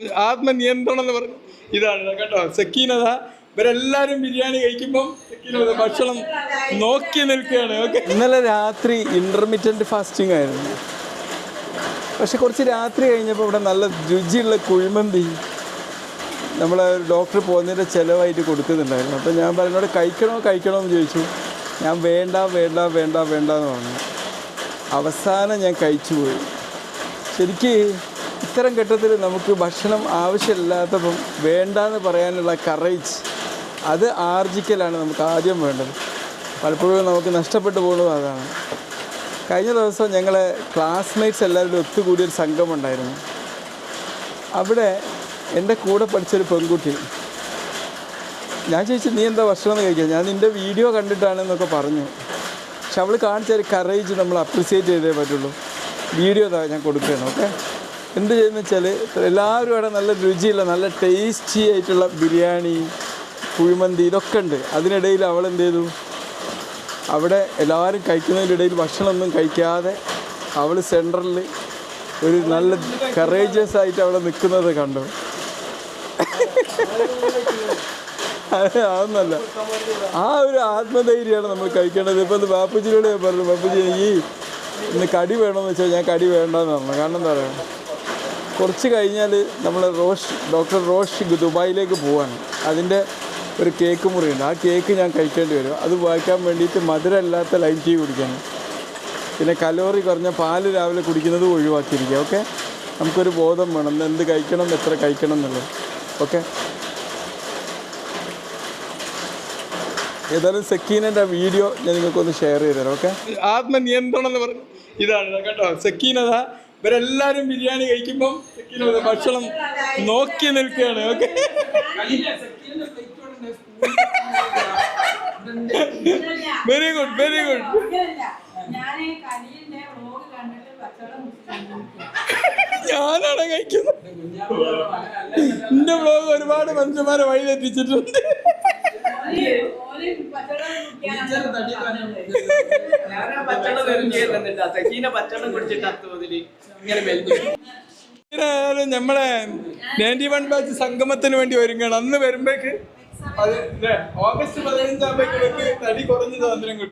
ആത്മനിയന്ത്രണം എന്ന് പറഞ്ഞു ഇതാണ് കേട്ടോ. സക്കീനത. ഇവരെല്ലാരും ബിരിയാണി കഴിക്കുമ്പോൾ സക്കീനത ഭക്ഷണം നോക്കി നിൽക്കുകയാണ്. ഓക്കെ. ഇന്നലെ രാത്രി ഇന്റർമീഡിയറ്റ് ഫാസ്റ്റിംഗ് ആയിരുന്നു. പക്ഷെ കുറച്ച് രാത്രി കഴിഞ്ഞപ്പോൾ ഇവിടെ നല്ല രുചിയുള്ള കുഴിമന്തി നമ്മൾ ഡോക്ടർ പോകുന്നതിന്റെ ചിലവായിട്ട് കൊടുക്കുന്നുണ്ടായിരുന്നു. അപ്പോൾ ഞാൻ പറഞ്ഞോട് കഴിക്കണോ കഴിക്കണോ എന്ന് ചോദിച്ചു. ഞാൻ വേണ്ട വേണ്ട വേണ്ട വേണ്ട എന്ന് പറഞ്ഞു. അവസാനം ഞാൻ കഴിച്ചു പോയി ശരിക്ക് ഇത്തരം ഘട്ടത്തിൽ നമുക്ക് ഭക്ഷണം ആവശ്യമില്ലാത്തപ്പം വേണ്ടാന്ന് പറയാനുള്ള കറേജ് അത് ആർജിക്കലാണ് നമുക്ക് ആദ്യം വേണ്ടത്. പലപ്പോഴും നമുക്ക് നഷ്ടപ്പെട്ടു പോകുന്നത് അതാണ്. കഴിഞ്ഞ ദിവസം ഞങ്ങളെ ക്ലാസ്മേറ്റ്സ് എല്ലാവരും ഒത്തുകൂടിയൊരു സംഘമുണ്ടായിരുന്നു അവിടെ എന്റെ കൂടെ പഠിച്ചൊരു പെൺകുട്ടി. ഞാൻ ചോദിച്ചു നീ എന്താ ഭക്ഷണം കഴിക്കുക ഞാൻ നിന്റെ വീഡിയോ കണ്ടിട്ടാണെന്നൊക്കെ പറഞ്ഞു. പക്ഷെ അവൾ കാണിച്ച ഒരു കറേജ് നമ്മൾ അപ്രിസിയേറ്റ് ചെയ്തേ പറ്റുള്ളൂ. വീഡിയോ ഞാൻ കൊടുക്കുകയാണ് ഓക്കെ എന്ത് ചെയ്യുന്ന വെച്ചാൽ എല്ലാവരും അവിടെ നല്ല രുചിയുള്ള നല്ല ടേസ്റ്റി ആയിട്ടുള്ള ബിരിയാണി കുഴിമന്തി ഇതൊക്കെ ഉണ്ട്. അതിനിടയിൽ അവൾ എന്ത് ചെയ്തു? അവിടെ എല്ലാവരും കഴിക്കുന്നതിന്റെ ഇടയിൽ ഭക്ഷണമൊന്നും കഴിക്കാതെ അവൾ സെന്ററിൽ ഒരു നല്ല കറേജിയസ് ആയിട്ട് അവിടെ നിൽക്കുന്നത് കണ്ടു. അത് അതൊന്നല്ല. ആ ഒരു ആത്മധൈര്യമാണ് നമ്മൾ കഴിക്കേണ്ടത്. ഇപ്പം ബാപ്പുജിയോട് ഞാൻ പറഞ്ഞു ബാപ്പുജി ഈ ഇന്ന് കടി വേണമെന്ന് വെച്ചാൽ ഞാൻ കടി വേണ്ടെന്ന് പറഞ്ഞു. കാരണം എന്താ പറയുക കുറച്ച് കഴിഞ്ഞാൽ നമ്മൾ റോഷ് ഡോക്ടർ റോഷ് ദുബായിലേക്ക് പോവാണ്. അതിന്റെ ഒരു കേക്ക് മുറിയുണ്ട്. ആ കേക്ക് ഞാൻ കഴിക്കേണ്ടി വരും. അത് വായിക്കാൻ വേണ്ടിയിട്ട് മധുരമല്ലാത്ത ലൈം ടീ കുടിക്കണം പിന്നെ കലോറി കുറഞ്ഞ പാൽ രാവിലെ കുടിക്കുന്നത് ഒഴിവാക്കിയിരിക്കുക ഓക്കെ? നമുക്കൊരു ബോധം വേണം. എന്ത് കഴിക്കണം എത്ര കഴിക്കണം എന്നുള്ളത് ഓക്കെ? ഏതായാലും സെക്കീനന്റെ വീഡിയോ ഞാൻ നിങ്ങൾക്കൊന്ന് ഷെയർ ചെയ്തു തരാം ഓക്കെ? ആത്മനിയന്ത്രണം എന്ന് പറഞ്ഞു ഇതാണ് ഇത് കേട്ടോ? സക്കീനത ഇവരെല്ലാരും ബിരിയാണി കഴിക്കുമ്പം ഭക്ഷണം നോക്കി നിൽക്കുകയാണ് okay. Very good very good. ഞാനാണ് കഴിക്കുന്നത്. എന്റെ ബ്ലോഗ് ഒരുപാട് മനുഷ്യന്മാരെ വഴി നമ്മളെ നയന്റി വൺ ബാച്ച് സംഗമത്തിന് വേണ്ടി ഒരുങ്ങണം. അന്ന് അത് ഇല്ലേ, ഓഗസ്റ്റ് പതിനഞ്ചാകുമ്പോഴേക്ക് തടി കുറഞ്ഞ സ്വാതന്ത്ര്യം കിട്ടും.